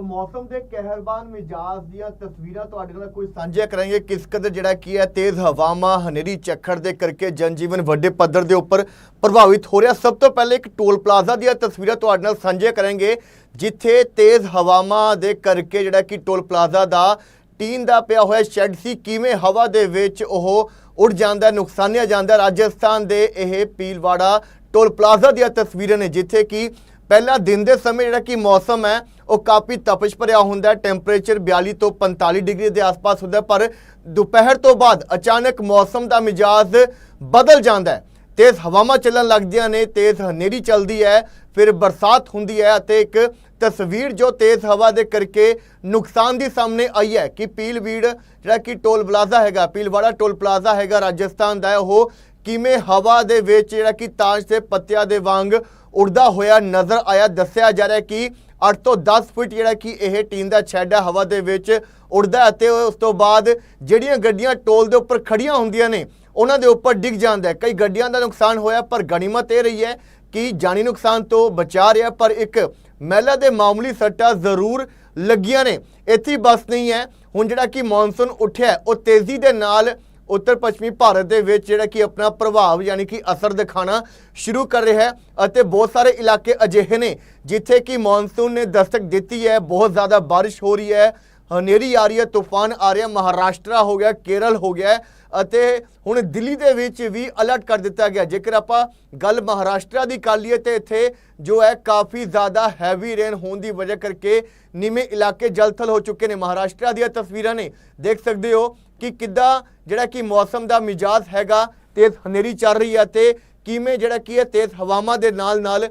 ਸੋ ਮੌਸਮ ਦੇ ਕਹਿਰਬਾਨ ਮਿਜਾਜ਼ ਦੀਆਂ ਤਸਵੀਰਾਂ ਤੁਹਾਡੇ ਨਾਲ ਕੋਈ ਸਾਂਝੀਆਂ ਕਰਾਂਗੇ। ਕਿਸ ਕਦਰ ਜਿਹੜਾ ਕੀ ਹੈ, ਤੇਜ਼ ਹਵਾਵਾਂ, ਹਨੇਰੀ, ਚੱਖੜ ਦੇ ਕਰਕੇ ਜਨਜੀਵਨ ਵੱਡੇ ਪੱਧਰ ਦੇ ਉੱਪਰ ਪ੍ਰਭਾਵਿਤ ਹੋ ਰਿਹਾ। ਸਭ ਤੋਂ ਪਹਿਲੇ ਇੱਕ ਟੋਲ ਪਲਾਜ਼ਾ ਦੀਆਂ ਤਸਵੀਰਾਂ ਤੁਹਾਡੇ ਨਾਲ ਸਾਂਝੀਆਂ ਕਰਾਂਗੇ, ਜਿੱਥੇ ਤੇਜ਼ ਹਵਾਵਾਂ ਦੇ ਕਰਕੇ ਜਿਹੜਾ ਕਿ ਟੋਲ ਪਲਾਜ਼ਾ ਦਾ ਟੀਨ ਦਾ ਪਿਆ ਹੋਇਆ ਸ਼ੈੱਡ ਸੀ। ਕਿਵੇਂ ਹਵਾ ਦੇ ਵਿੱਚ ਉਹ ਉੱਡ ਜਾਂਦਾ, ਨੁਕਸਾਨਿਆ ਜਾਂਦਾ, ਰਾਜਸਥਾਨ ਦੇ ਇਹ ਪੀਲਵਾੜਾ ਟੋਲ ਪਲਾਜ਼ਾ ਦੀਆਂ ਤਸਵੀਰਾਂ ਨੇ, ਜਿੱਥੇ ਕਿ ਪਹਿਲਾ ਦਿਨ ਦੇ ਸਮੇਂ ਜਿਹੜਾ ਕਿ ਮੌਸਮ ਹੈ ਉਹ ਕਾਫੀ ਤਪਸ਼ ਭਰਿਆ ਹੁੰਦਾ ਟੈਂਪਰੇਚਰ 42 ਤੋਂ 45 ਡਿਗਰੀ ਦੇ ਆਸ-ਪਾਸ ਹੁੰਦਾ ਪਰ ਦੁਪਹਿਰ ਤੋਂ ਬਾਅਦ ਅਚਾਨਕ ਮੌਸਮ ਦਾ ਮਿਜਾਜ਼ ਬਦਲ ਜਾਂਦਾ ਹੈ। ਤੇਜ਼ ਹਵਾਵਾਂ ਚੱਲਣ ਲੱਗਦੀਆਂ ਨੇ, ਤੇਜ਼ ਹਨੇਰੀ ਚੱਲਦੀ ਹੈ, ਫਿਰ ਬਰਸਾਤ ਹੁੰਦੀ ਹੈ ਅਤੇ ਇੱਕ ਤਸਵੀਰ ਜੋ ਤੇਜ਼ ਹਵਾ ਦੇ ਕਰਕੇ ਨੁਕਸਾਨ ਦੀ ਸਾਹਮਣੇ ਆਈ ਹੈ ਕਿ ਪੀਲਵੀੜ ਜਿਹੜਾ ਕਿ ਟੋਲ ਪਲਾਜ਼ਾ ਹੈਗਾ, ਪੀਲਵਾੜਾ ਟੋਲ ਪਲਾਜ਼ਾ ਹੈਗਾ ਰਾਜਸਥਾਨ ਦਾ ਉਹ ਕਿਵੇਂ ਹਵਾ ਦੇ ਵਿੱਚ ਜਿਹੜਾ ਕਿ ਤਾਜ ਦੇ ਪੱਤਿਆਂ ਦੇ ਵਾਂਗ ਉੜਦਾ ਹੋਇਆ ਨਜ਼ਰ ਆਇਆ, ਦੱਸਿਆ ਜਾ ਰਿਹਾ ਕਿ 8 ਤੋਂ 10 ਫੁੱਟ ਜਿਹੜਾ ਕਿ ਇਹ ਟੀਨ ਦਾ ਛੱਡ ਹੈ ਹਵਾ ਦੇ ਵਿੱਚ ਉੜਦਾ ਅਤੇ ਉਸ ਤੋਂ ਬਾਅਦ ਜਿਹੜੀਆਂ ਗੱਡੀਆਂ ਟੋਲ ਦੇ ਉੱਪਰ ਖੜੀਆਂ ਹੁੰਦੀਆਂ ਨੇ, ਉਹਨਾਂ ਦੇ ਉੱਪਰ ਡਿੱਗ ਜਾਂਦਾ ਹੈ। ਕਈ ਗੱਡੀਆਂ ਦਾ ਨੁਕਸਾਨ ਹੋਇਆ, ਪਰ ਗਣੀਮਤ ਇਹ ਰਹੀ ਹੈ ਕਿ ਜਾਨੀ ਨੁਕਸਾਨ ਤੋਂ ਬਚਾ ਰਿਹਾ ਪਰ ਇੱਕ ਮਹਿਲਾ ਦੇ ਮਾਮੂਲੀ ਸੱਟਾਂ ਜ਼ਰੂਰ ਲੱਗੀਆਂ ਨੇ। ਇੱਥੇ ਹੀ ਬਸ ਨਹੀਂ ਹੈ। ਹੁਣ ਜਿਹੜਾ ਕਿ ਮੌਨਸੂਨ ਉੱਠਿਆ ਉਹ ਤੇਜ਼ੀ ਦੇ ਨਾਲ ਉੱਤਰ ਪੱਛਮੀ ਭਾਰਤ ਦੇ ਵਿੱਚ ਜਿਹੜਾ ਕਿ ਆਪਣਾ ਪ੍ਰਭਾਵ ਯਾਨੀ ਕਿ ਅਸਰ ਦਿਖਾਣਾ ਸ਼ੁਰੂ ਕਰ ਰਿਹਾ ਹੈ ਅਤੇ ਬਹੁਤ ਸਾਰੇ ਇਲਾਕੇ ਅਜਿਹੇ ਨੇ ਜਿੱਥੇ ਕਿ ਮੌਨਸੂਨ ਨੇ ਦਸਤਕ ਦਿੱਤੀ ਹੈ, ਬਹੁਤ ਜ਼ਿਆਦਾ ਬਾਰਿਸ਼ ਹੋ ਰਹੀ ਹੈ, ਹਨੇਰੀ ਆ ਰਹੀ ਹੈ, ਤੂਫਾਨ ਆ ਰਿਹਾ, ਮਹਾਰਾਸ਼ਟਰਾ ਹੋ ਗਿਆ, ਕੇਰਲ ਹੋ ਗਿਆ ਅਤੇ ਹੁਣ ਦਿੱਲੀ ਦੇ ਵਿੱਚ ਵੀ ਅਲਰਟ ਕਰ ਦਿੱਤਾ ਗਿਆ। ਜੇਕਰ ਆਪਾਂ ਗੱਲ ਮਹਾਰਾਸ਼ਟਰਾ ਦੀ ਕਰ ਲਈਏ ਤੇ ਇੱਥੇ ਜੋ ਹੈ ਕਾਫੀ ਜ਼ਿਆਦਾ ਹੈਵੀ ਰੇਨ ਹੋਣ ਦੀ ਵਜ੍ਹਾ ਕਰਕੇ ਨੀਵੇਂ ਇਲਾਕੇ ਜਲਥਲ ਹੋ ਚੁੱਕੇ ਨੇ। ਮਹਾਰਾਸ਼ਟਰਾ ਦੀਆਂ ਤਸਵੀਰਾਂ ਨੇ ਦੇਖ ਸਕਦੇ ਹੋ ਕਿ ਕਿੱਦਾਂ ਜਿਹੜਾ ਕਿ ਮੌਸਮ ਦਾ ਮਿਜਾਜ਼ ਹੈਗਾ, ਤੇਜ਼ ਹਨੇਰੀ ਚੱਲ ਰਹੀ ਹੈ ਤੇ ਕਿਵੇਂ ਜਿਹੜਾ ਕੀ ਹੈ, ਤੇਜ਼ ਹਵਾਵਾਂ ਦੇ ਨਾਲ ਨਾਲ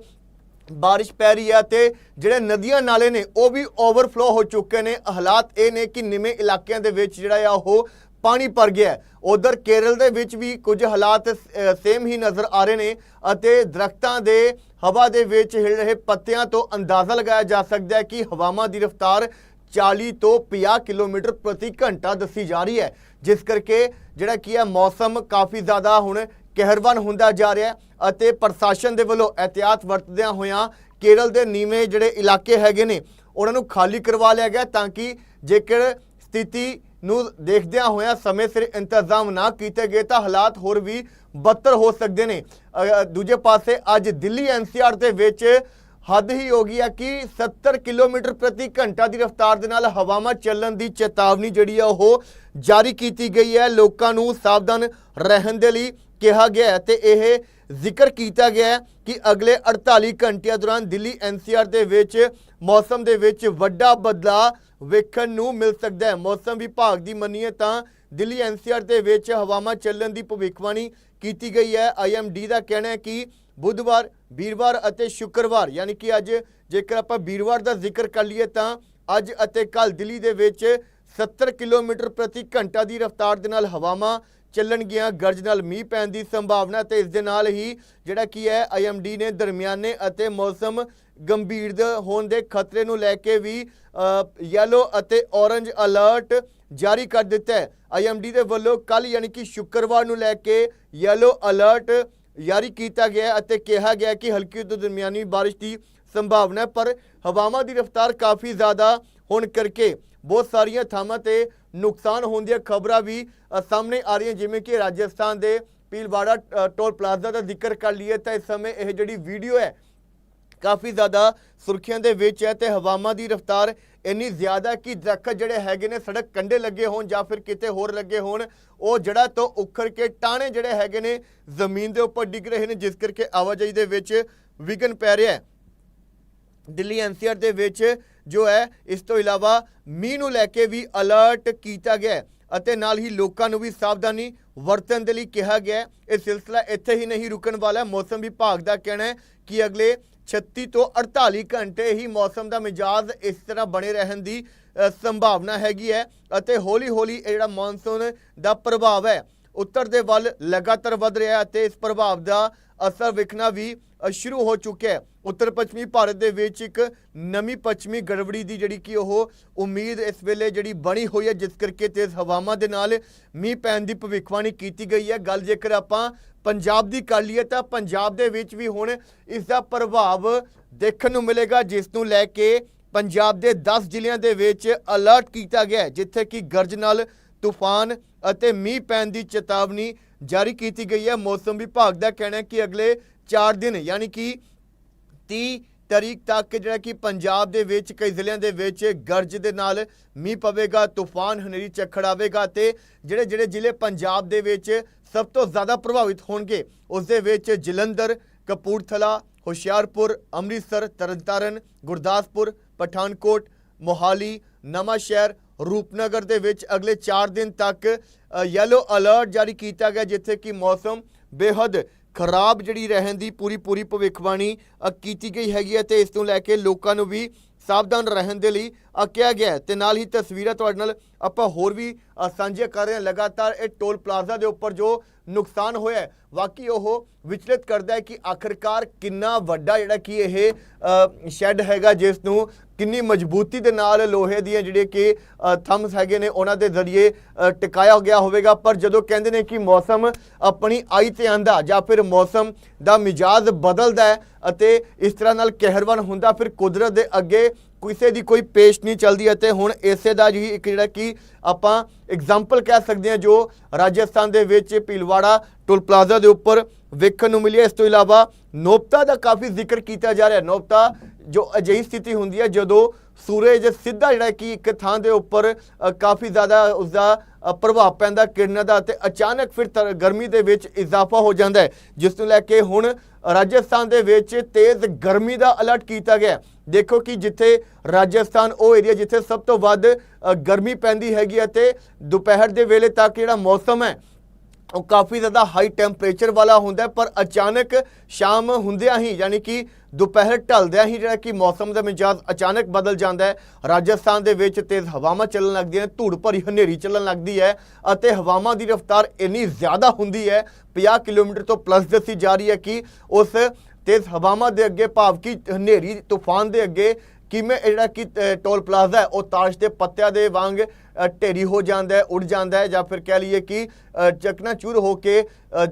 ਬਾਰਿਸ਼ ਪੈ ਰਹੀ ਹੈ ਤੇ ਜਿਹੜੇ ਨਦੀਆਂ ਨਾਲੇ ਨੇ, ਉਹ ਵੀ ਓਵਰਫਲੋ ਹੋ ਚੁੱਕੇ ਨੇ। ਹਾਲਾਤ ਇਹ ਨੇ ਕਿ ਨਿਵੇਂ ਇਲਾਕਿਆਂ ਦੇ ਵਿੱਚ ਜਿਹੜਾ ਆ, ਉਹ ਪਾਣੀ ਭਰ ਗਿਆ ਉਧਰ ਕੇਰਲ ਦੇ ਵਿੱਚ ਵੀ ਕੁਝ ਹਾਲਾਤ ਸੇਮ ਹੀ ਨਜ਼ਰ ਆ ਰਹੇ ਨੇ ਅਤੇ ਦਰਖਤਾਂ ਦੇ ਹਵਾ ਦੇ ਵਿੱਚ ਹਿਲ ਰਹੇ ਪੱਤਿਆਂ ਤੋਂ ਅੰਦਾਜ਼ਾ ਲਗਾਇਆ ਜਾ ਸਕਦਾ ਹੈ ਕਿ ਹਵਾਵਾਂ ਦੀ ਰਫ਼ਤਾਰ 40 ਤੋਂ 50 ਕਿਲੋਮੀਟਰ ਪ੍ਰਤੀ ਘੰਟਾ ਦੱਸੀ ਜਾ ਰਹੀ ਹੈ। ਜਿਸ ਕਰਕੇ ਜਿਹੜਾ ਕੀ ਹੈ, ਮੌਸਮ ਕਾਫੀ ਜ਼ਿਆਦਾ ਹੁਣ ਕਹਿਰਵਾਨ ਹੁੰਦਾ ਜਾ ਰਿਹਾ ਅਤੇ ਪ੍ਰਸ਼ਾਸਨ ਦੇ ਵੱਲੋਂ ਇਹਤਿਆਤ ਵਰਤਦਿਆਂ ਹੋਇਆਂ ਕੇਰਲ ਦੇ ਨੀਵੇਂ ਜਿਹੜੇ ਇਲਾਕੇ ਹੈਗੇ ਨੇ, ਉਹਨਾਂ ਨੂੰ ਖਾਲੀ ਕਰਵਾ ਲਿਆ ਗਿਆ ਤਾਂ ਕਿ ਜੇਕਰ ਸਥਿਤੀ ਨੂੰ ਦੇਖਦਿਆਂ ਹੋਇਆਂ ਸਮੇਂ ਸਿਰ ਇੰਤਜ਼ਾਮ ਨਾ ਕੀਤੇ ਗਏ ਤਾਂ ਹਾਲਾਤ ਹੋਰ ਵੀ ਬਦਤਰ ਹੋ ਸਕਦੇ ਨੇ। ਦੂਜੇ ਪਾਸੇ ਅੱਜ ਦਿੱਲੀ ਐਨਸੀਆਰ ਦੇ ਵਿੱਚ ਹੱਦ ਹੀ ਹੋ ਗਈ ਹੈ ਕਿ 70 ਕਿਲੋਮੀਟਰ ਪ੍ਰਤੀ ਘੰਟਾ ਦੀ ਰਫ਼ਤਾਰ ਦੇ ਨਾਲ ਹਵਾਵਾਂ ਚੱਲਣ ਦੀ ਚੇਤਾਵਨੀ ਜਿਹੜੀ ਆ ਉਹ ਜਾਰੀ ਕੀਤੀ ਗਈ ਹੈ। ਲੋਕਾਂ ਨੂੰ ਸਾਵਧਾਨ ਰਹਿਣ ਦੇ ਲਈ ਕਿਹਾ ਗਿਆ ਹੈ ਤੇ ਇਹ ਜ਼ਿਕਰ ਕੀਤਾ ਗਿਆ ਕਿ ਅਗਲੇ 48 ਘੰਟਿਆਂ ਦੌਰਾਨ ਦਿੱਲੀ ਐਨਸੀਆਰ ਦੇ ਵਿੱਚ, ਮੌਸਮ ਦੇ ਵਿੱਚ ਵੱਡਾ ਬਦਲਾਅ ਵੇਖਣ ਨੂੰ ਮਿਲ ਸਕਦਾ ਹੈ। ਮੌਸਮ ਵਿਭਾਗ ਦੀ ਮੰਨੀਏ ਤਾਂ ਦਿੱਲੀ ਐਨਸੀਆਰ ਦੇ ਵਿੱਚ ਹਵਾਵਾਂ ਚੱਲਣ ਦੀ ਭਵਿੱਖਬਾਣੀ ਕੀਤੀ ਗਈ ਹੈ। ਆਈਐਮਡੀ ਦਾ ਕਹਿਣਾ ਹੈ ਕਿ ਬੁੱਧਵਾਰ, ਵੀਰਵਾਰ ਅਤੇ ਸ਼ੁੱਕਰਵਾਰ, ਯਾਨੀ ਕਿ ਅੱਜ ਜੇਕਰ ਆਪਾਂ ਵੀਰਵਾਰ ਦਾ ਜ਼ਿਕਰ ਕਰ ਲਈਏ ਤਾਂ ਅੱਜ ਅਤੇ ਕੱਲ ਦਿੱਲੀ ਦੇ ਵਿੱਚ 70 ਕਿਲੋਮੀਟਰ ਪ੍ਰਤੀ ਘੰਟਾ ਦੀ ਰਫ਼ਤਾਰ ਦੇ ਨਾਲ ਹਵਾਵਾਂ ਚੱਲਣਗੀਆਂ, ਗਰਜ ਨਾਲ ਮੀਂਹ ਪੈਣ ਦੀ ਸੰਭਾਵਨਾ ਤੇ ਇਸ ਦੇ ਨਾਲ ਹੀ ਜਿਹੜਾ ਕੀ ਹੈ ਆਈਐਮਡੀ ਨੇ ਦਰਮਿਆਨੇ ਅਤੇ ਮੌਸਮ ਗੰਭੀਰ ਹੋਣ ਦੇ ਖਤਰੇ ਨੂੰ ਲੈ ਕੇ ਵੀ ਯੈਲੋ ਅਤੇ ਔਰੰਜ ਅਲਰਟ ਜਾਰੀ ਕਰ ਦਿੱਤਾ ਹੈ। ਆਈਐਮਡੀ ਦੇ ਵੱਲੋਂ ਕੱਲ ਯਾਨੀ ਕਿ ਸ਼ੁੱਕਰਵਾਰ ਨੂੰ ਲੈ ਕੇ ਯੈਲੋ ਅਲਰਟ ਜਾਰੀ ਕੀਤਾ ਗਿਆ ਅਤੇ ਕਿਹਾ ਗਿਆ ਕਿ ਹਲਕੀ ਤੋਂ ਦਰਮਿਆਨੀ ਬਾਰਿਸ਼ ਦੀ ਸੰਭਾਵਨਾ ਪਰ ਹਵਾਵਾਂ ਦੀ ਰਫ਼ਤਾਰ ਕਾਫੀ ਜ਼ਿਆਦਾ ਹੋਣ ਕਰਕੇ ਬਹੁਤ ਸਾਰੀਆਂ ਥਾਵਾਂ ਤੇ ਨੁਕਸਾਨ ਹੋਣ ਦੀਆਂ ਖਬਰਾਂ ਵੀ ਸਾਹਮਣੇ ਆ ਰਹੀਆਂ, ਜਿਵੇਂ ਕਿ ਰਾਜਸਥਾਨ ਦੇ ਪੀਲਵਾੜਾ ਟੋਲ ਪਲਾਜ਼ਾ ਦਾ ਜ਼ਿਕਰ ਕਰ ਲਈਏ, ਤਾਂ ਇਸ ਸਮੇਂ ਇਹ ਜਿਹੜੀ ਵੀਡੀਓ ਹੈ ਕਾਫੀ ਜ਼ਿਆਦਾ ਸੁਰਖੀਆਂ ਦੇ ਵਿੱਚ ਹੈ ਤੇ ਹਵਾਵਾਂ ਦੀ ਰਫ਼ਤਾਰ ਇੰਨੀ ਜ਼ਿਆਦਾ ਕਿ ਦਰਖਤ ਜਿਹੜੇ ਹੈਗੇ ਨੇ ਸੜਕ ਕੰਢੇ ਲੱਗੇ ਹੋਣ ਜਾਂ ਫਿਰ ਕਿਤੇ ਹੋਰ ਲੱਗੇ ਹੋਣ, ਉਹ ਜੜਾ ਤੋਂ ਉਖੜ ਕੇ ਟਾਣੇ ਜਿਹੜੇ ਹੈਗੇ ਨੇ ਜ਼ਮੀਨ ਦੇ ਉੱਪਰ ਡਿੱਗ ਰਹੇ ਨੇ, ਜਿਸ ਕਰਕੇ ਆਵਾਜਾਈ ਦੇ ਵਿੱਚ ਵਿਘਨ ਪੈ ਰਿਹਾ ਹੈ। ਦਿੱਲੀ ਐਨਸੀਆਰ ਦੇ ਵਿੱਚ ਜੋ ਹੈ, ਇਸ ਤੋਂ ਇਲਾਵਾ ਮੀਂਹ ਨੂੰ ਲੈ ਕੇ ਵੀ ਅਲਰਟ ਕੀਤਾ ਗਿਆ ਅਤੇ ਨਾਲ ਹੀ ਲੋਕਾਂ ਨੂੰ ਵੀ ਸਾਵਧਾਨੀ ਵਰਤਣ ਦੇ ਲਈ ਕਿਹਾ ਗਿਆ ਇਹ ਸਿਲਸਿਲਾ ਇੱਥੇ ਹੀ ਨਹੀਂ ਰੁਕਣ ਵਾਲਾ ਮੌਸਮ ਵਿਭਾਗ ਦਾ ਕਹਿਣਾ ਹੈ ਕਿ ਅਗਲੇ 36 ਤੋਂ 48 ਘੰਟੇ ਹੀ ਮੌਸਮ ਦਾ ਮਿਜਾਜ਼ ਇਸ ਤਰ੍ਹਾਂ ਬਣੇ ਰਹਿਣ ਦੀ ਸੰਭਾਵਨਾ ਹੈਗੀ ਹੈ ਅਤੇ ਹੌਲੀ-ਹੌਲੀ ਇਹ ਜਿਹੜਾ ਮੌਨਸੂਨ ਦਾ ਪ੍ਰਭਾਵ ਹੈ, ਉੱਤਰ ਦੇ ਵੱਲ ਲਗਾਤਾਰ ਵਧ ਰਿਹਾ ਹੈ ਅਤੇ ਇਸ ਪ੍ਰਭਾਵ ਦਾ ਅਸਰ ਵਿਖਣਾ ਵੀ ਸ਼ੁਰੂ ਹੋ ਚੁੱਕਿਆ ਹੈ। ਉੱਤਰ ਪੱਛਮੀ ਭਾਰਤ ਦੇ ਵਿੱਚ ਇੱਕ ਨਵੀਂ ਪੱਛਮੀ ਗੜਬੜੀ ਦੀ ਜਿਹੜੀ ਕਿ ਉਹ ਉਮੀਦ ਇਸ ਵੇਲੇ ਜਿਹੜੀ ਬਣੀ ਹੋਈ ਹੈ, ਜਿਸ ਕਰਕੇ ਤੇਜ਼ ਹਵਾਵਾਂ ਦੇ ਨਾਲ ਮੀਂਹ ਪੈਣ ਦੀ ਭਵਿੱਖਬਾਣੀ ਕੀਤੀ ਗਈ ਹੈ। ਗੱਲ ਜੇਕਰ ਆਪਾਂ ਪੰਜਾਬ ਦੀ ਕਰ ਲਈਏ ਤਾਂ ਪੰਜਾਬ ਦੇ ਵਿੱਚ ਵੀ ਹੁਣ ਇਸ ਦਾ ਪ੍ਰਭਾਵ ਦੇਖਣ ਨੂੰ ਮਿਲੇਗਾ, ਜਿਸ ਨੂੰ ਲੈ ਕੇ ਪੰਜਾਬ ਦੇ 10 ਜ਼ਿਲ੍ਹਿਆਂ ਦੇ ਵਿੱਚ ਅਲਰਟ ਕੀਤਾ ਗਿਆ ਹੈ, ਜਿੱਥੇ ਕਿ ਗਰਜ ਨਾਲ ਤੂਫਾਨ ਅਤੇ ਮੀਂਹ ਪੈਣ ਦੀ ਚੇਤਾਵਨੀ ਜਾਰੀ ਕੀਤੀ ਗਈ ਹੈ। ਮੌਸਮ ਵਿਭਾਗ ਦਾ ਕਹਿਣਾ ਹੈ ਕਿ ਅਗਲੇ 4 ਦਿਨ, ਯਾਨੀ ਕਿ 30 ਤਰੀਕ ਤੱਕ ਜਿਹੜਾ ਕਿ ਪੰਜਾਬ ਦੇ ਵਿੱਚ, ਕਈ ਜ਼ਿਲ੍ਹਿਆਂ ਦੇ ਵਿੱਚ ਗਰਜ ਦੇ ਨਾਲ ਮੀਂਹ ਪਵੇਗਾ, ਤੂਫਾਨ ਹਨੇਰੀ ਚੱਖੜ ਆਵੇਗਾ ਤੇ ਜਿਹੜੇ ਜਿਹੜੇ ਜ਼ਿਲ੍ਹੇ ਪੰਜਾਬ ਦੇ ਵਿੱਚ ਸਭ ਤੋਂ ਜ਼ਿਆਦਾ ਪ੍ਰਭਾਵਿਤ ਹੋਣਗੇ, ਉਸ ਦੇ ਵਿੱਚ ਜਲੰਧਰ, ਕਪੂਰਥਲਾ, ਹੁਸ਼ਿਆਰਪੁਰ, ਅੰਮ੍ਰਿਤਸਰ, ਤਰਨਤਾਰਨ, ਗੁਰਦਾਸਪੁਰ, ਪਠਾਨਕੋਟ, ਮੋਹਾਲੀ, ਨਵਾਂਸ਼ਹਿਰ, ਰੂਪਨਗਰ ਦੇ ਵਿੱਚ ਅਗਲੇ 4 ਦਿਨ ਤੱਕ ਯੈਲੋ ਅਲਰਟ ਜਾਰੀ ਕੀਤਾ ਗਿਆ, ਜਿੱਥੇ ਕਿ ਮੌਸਮ ਬੇਹੱਦ ਖਰਾਬ ਜਿਹੜੀ ਰਹਿਣ ਦੀ ਪੂਰੀ ਪੂਰੀ ਭਵਿੱਖਬਾਣੀ ਕੀਤੀ ਗਈ ਹੈਗੀ ਹੈ ਤੇ ਇਸ ਤੋਂ ਲੈ ਕੇ ਲੋਕਾਂ ਨੂੰ ਵੀ ਸਾਵਧਾਨ ਰਹਿਣ ਦੇ ਲਈ ਕਿਹਾ ਗਿਆ ਹੈ। ਤੇ ਨਾਲ ਹੀ ਤਸਵੀਰਾਂ ਤੁਹਾਡੇ ਨਾਲ ਆਪਾਂ ਹੋਰ ਵੀ ਸਾਂਝੀਆਂ ਕਰ ਰਹੇ ਹਾਂ। ਲਗਾਤਾਰ ਇਹ ਟੋਲ ਪਲਾਜ਼ਾ ਦੇ ਉੱਪਰ ਜੋ ਨੁਕਸਾਨ ਹੋਇਆ ਹੈ, ਵਾਕਈ ਉਹ ਵਿਚਲਿਤ ਕਰਦਾ ਹੈ ਕਿ ਆਖਰਕਾਰ ਕਿੰਨਾ ਵੱਡਾ ਜਿਹੜਾ ਕਿ ਇਹ ਸ਼ੈੱਡ ਹੈਗਾ, ਜਿਸ ਨੂੰ ਕਿੰਨੀ ਮਜ਼ਬੂਤੀ ਦੇ ਨਾਲ ਲੋਹੇ ਦੀਆਂ ਜਿਹੜੇ ਕਿ ਥੰਮਸ ਹੈਗੇ ਨੇ, ਉਹਨਾਂ ਦੇ ਜ਼ਰੀਏ ਟਿਕਾਇਆ ਗਿਆ ਹੋਵੇਗਾ। ਪਰ ਜਦੋਂ ਕਹਿੰਦੇ ਨੇ ਕਿ ਮੌਸਮ ਆਪਣੀ ਆਈ ਤੇ ਆਂਦਾ ਜਾਂ ਫਿਰ ਮੌਸਮ ਦਾ ਮਿਜਾਜ਼ ਬਦਲਦਾ ਹੈ ਅਤੇ ਇਸ ਤਰ੍ਹਾਂ ਨਾਲ ਕਹਿਰਵਾਨ ਹੁੰਦਾ, ਫਿਰ ਕੁਦਰਤ ਦੇ ਅੱਗੇ ਕਿਸੇ ਦੀ ਕੋਈ ਪੇਸ਼ ਨਹੀਂ ਚੱਲਦੀ ਅਤੇ ਹੁਣ ਇਸੇ ਦਾ ਹੀ ਇੱਕ ਜਿਹੜਾ ਕਿ ਆਪਾਂ ਐਗਜ਼ਾਮਪਲ ਕਹਿ ਸਕਦੇ ਹਾਂ ਜੋ ਰਾਜਸਥਾਨ ਦੇ ਵਿੱਚ ਭੀਲਵਾੜਾ ਟੋਲ ਪਲਾਜ਼ਾ ਦੇ ਉੱਪਰ ਵੇਖਣ ਨੂੰ ਮਿਲਿਆ। ਇਸ ਤੋਂ ਇਲਾਵਾ ਨੋਪਤਾ ਦਾ ਕਾਫੀ ਜ਼ਿਕਰ ਕੀਤਾ ਜਾ ਰਿਹਾ। ਨੋਪਤਾ ਜੋ ਅਜਿਹੀ ਸਥਿਤੀ ਹੁੰਦੀ ਹੈ ਜਦੋਂ ਸੂਰਜ ਸਿੱਧਾ ਜਿਹੜਾ ਕਿ ਇੱਕ ਥਾਂ ਦੇ ਉੱਪਰ ਕਾਫੀ ਜ਼ਿਆਦਾ ਉਸ ਦਾ ਪ੍ਰਭਾਵ ਪੈਂਦਾ, ਕਿਰਨਾਂ ਦਾ ਤੇ ਅਚਾਨਕ ਫਿਰ ਤਰ- ਗਰਮੀ ਦੇ ਵਿੱਚ ਇਜ਼ਾਫਾ ਹੋ ਜਾਂਦਾ ਹੈ। ਜਿਸ ਨੂੰ ਲੈ ਕੇ ਹੁਣ ਰਾਜਸਥਾਨ ਦੇ ਵਿੱਚ ਤੇਜ਼ ਗਰਮੀ ਦਾ ਅਲਰਟ ਕੀਤਾ ਗਿਆ ਦੇਖੋ ਕਿ ਜਿੱਥੇ ਰਾਜਸਥਾਨ, ਉਹ ਏਰੀਆ ਜਿੱਥੇ ਸਭ ਤੋਂ ਵੱਧ ਗਰਮੀ ਪੈਂਦੀ ਹੈਗੀ ਹੈ ਤੇ ਦੁਪਹਿਰ ਦੇ ਵੇਲੇ ਤੱਕ ਜਿਹੜਾ ਮੌਸਮ ਹੈ, ਉਹ ਕਾਫੀ ਜ਼ਿਆਦਾ ਹਾਈ ਟੈਂਪਰੇਚਰ ਵਾਲਾ ਹੁੰਦਾ ਪਰ ਅਚਾਨਕ ਸ਼ਾਮ ਹੁੰਦਿਆਂ ਹੀ, ਯਾਨੀ ਕਿ ਦੁਪਹਿਰ ਢਲਦਿਆਂ ਹੀ ਜਿਹੜਾ ਕਿ ਮੌਸਮ ਦਾ ਮਿਜਾਜ਼ ਅਚਾਨਕ ਬਦਲ ਜਾਂਦਾ ਹੈ। ਰਾਜਸਥਾਨ ਦੇ ਵਿੱਚ ਤੇਜ਼ ਹਵਾਵਾਂ ਚੱਲਣ ਲੱਗਦੀਆਂ ਨੇ, ਧੂੜ ਭਰੀ ਹਨੇਰੀ ਚੱਲਣ ਲੱਗਦੀ ਹੈ ਅਤੇ ਹਵਾਵਾਂ ਦੀ ਰਫ਼ਤਾਰ ਇੰਨੀ ਜ਼ਿਆਦਾ ਹੁੰਦੀ ਹੈ 50 ਕਿਲੋਮੀਟਰ ਤੋਂ ਪਲੱਸ ਦੱਸੀ ਜਾ ਰਹੀ ਹੈ ਕਿ ਉਸ ਤੇਜ਼ ਹਵਾਵਾਂ ਦੇ ਅੱਗੇ ਭਾਵ ਕਿ ਹਨੇਰੀ, ਤੂਫਾਨ ਦੇ ਅੱਗੇ ਕਿਵੇਂ ਜਿਹੜਾ ਕਿ ਟੋਲ ਪਲਾਜ਼ਾ ਹੈ, ਉਹ ਤਾਸ਼ ਦੇ ਪੱਤਿਆਂ ਦੇ ਵਾਂਗ ਢੇਰੀ ਹੋ ਜਾਂਦਾ ਹੈ ਉੱਡ ਜਾਂਦਾ ਹੈ ਜਾਂ ਫਿਰ ਕਹਿ ਲਈਏ ਕਿ ਅ, ਚਕਨਾਚੂਰ ਹੋ ਕੇ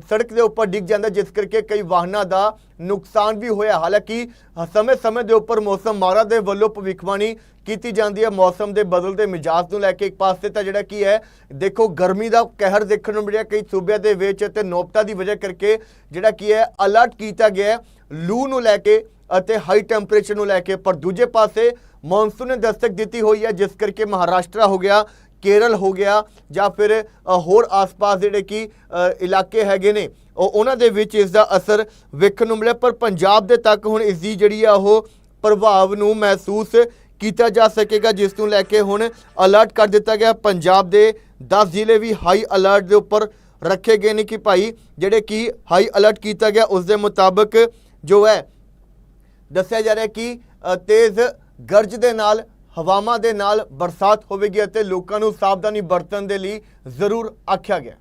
ਸੜਕ ਦੇ ਉੱਪਰ ਡਿੱਗ ਜਾਂਦਾ ਜਿਸ ਕਰਕੇ ਕਈ ਵਾਹਨਾਂ ਦਾ ਨੁਕਸਾਨ ਵੀ ਹੋਇਆ। ਹਾਲਾਂਕਿ ਸਮੇਂ-ਸਮੇਂ ਦੇ ਉੱਪਰ ਮੌਸਮ ਮਾਰਾ ਦੇ ਵੱਲੋਂ ਭਵਿੱਖਬਾਣੀ ਕੀਤੀ ਜਾਂਦੀ ਹੈ। ਮੌਸਮ ਦੇ ਬਦਲਦੇ ਮਿਜਾਜ਼ ਨੂੰ ਲੈ ਕੇ ਇੱਕ ਪਾਸੇ ਤਾਂ ਜਿਹੜਾ ਕੀ ਹੈ ਦੇਖੋ ਗਰਮੀ ਦਾ ਕਹਿਰ ਦੇਖਣ ਨੂੰ ਮਿਲਿਆ ਕਈ ਸੂਬਿਆਂ ਦੇ ਵਿੱਚ ਤੇ ਨੋਪਤਾ ਦੀ ਵਜ੍ਹਾ ਕਰਕੇ ਜਿਹੜਾ ਕੀ ਹੈ ਅਲਰਟ ਕੀਤਾ ਗਿਆ ਲੂ ਨੂੰ ਲੈ ਕੇ ਅਤੇ ਹਾਈ ਟੈਂਪਰੇਚਰ ਨੂੰ ਲੈ ਕੇ, ਪਰ ਦੂਜੇ ਪਾਸੇ ਮੌਨਸੂਨ ਨੇ ਦਸਤਕ ਦਿੱਤੀ ਹੋਈ ਹੈ, ਜਿਸ ਕਰਕੇ ਮਹਾਰਾਸ਼ਟਰ ਹੋ ਗਿਆ, ਕੇਰਲ ਹੋ ਗਿਆ, ਜਾਂ ਫਿਰ ਹੋਰ ਆਸ-ਪਾਸ ਜਿਹੜੇ ਕਿ ਇਲਾਕੇ ਹੈਗੇ ਨੇ, ਉਹ ਉਹਨਾਂ ਦੇ ਵਿੱਚ ਇਸ ਦਾ ਅਸਰ ਵੇਖਣ ਨੂੰ ਮਿਲਿਆ। ਪਰ ਪੰਜਾਬ ਦੇ ਤੱਕ ਹੁਣ ਇਸ ਦੀ ਜਿਹੜੀ ਆ, ਉਹ ਪ੍ਰਭਾਵ ਨੂੰ ਮਹਿਸੂਸ ਕੀਤਾ ਜਾ ਸਕੇਗਾ, ਜਿਸ ਨੂੰ ਲੈ ਕੇ ਹੁਣ ਅਲਰਟ ਕਰ ਦਿੱਤਾ ਗਿਆ। ਪੰਜਾਬ ਦੇ 10 ਜ਼ਿਲ੍ਹੇ ਵੀ ਹਾਈ ਅਲਰਟ ਦੇ ਉੱਪਰ ਰੱਖੇ ਗਏ ਨੇ ਕਿ ਭਾਈ, ਜਿਹੜੇ ਕਿ ਹਾਈ ਅਲਰਟ ਕੀਤਾ ਗਿਆ, ਉਸ ਦੇ ਮੁਤਾਬਕ ਜੋ ਹੈ ਦੱਸਿਆ ਜਾ ਰਿਹਾ ਕਿ ਤੇਜ਼ ਗਰਜ ਦੇ ਨਾਲ, ਹਵਾਵਾਂ ਦੇ ਨਾਲ ਬਰਸਾਤ ਹੋਵੇਗੀ ਅਤੇ ਲੋਕਾਂ ਨੂੰ ਸਾਵਧਾਨੀ ਵਰਤਣ ਦੇ ਲਈ ਜ਼ਰੂਰ ਆਖਿਆ ਗਿਆ।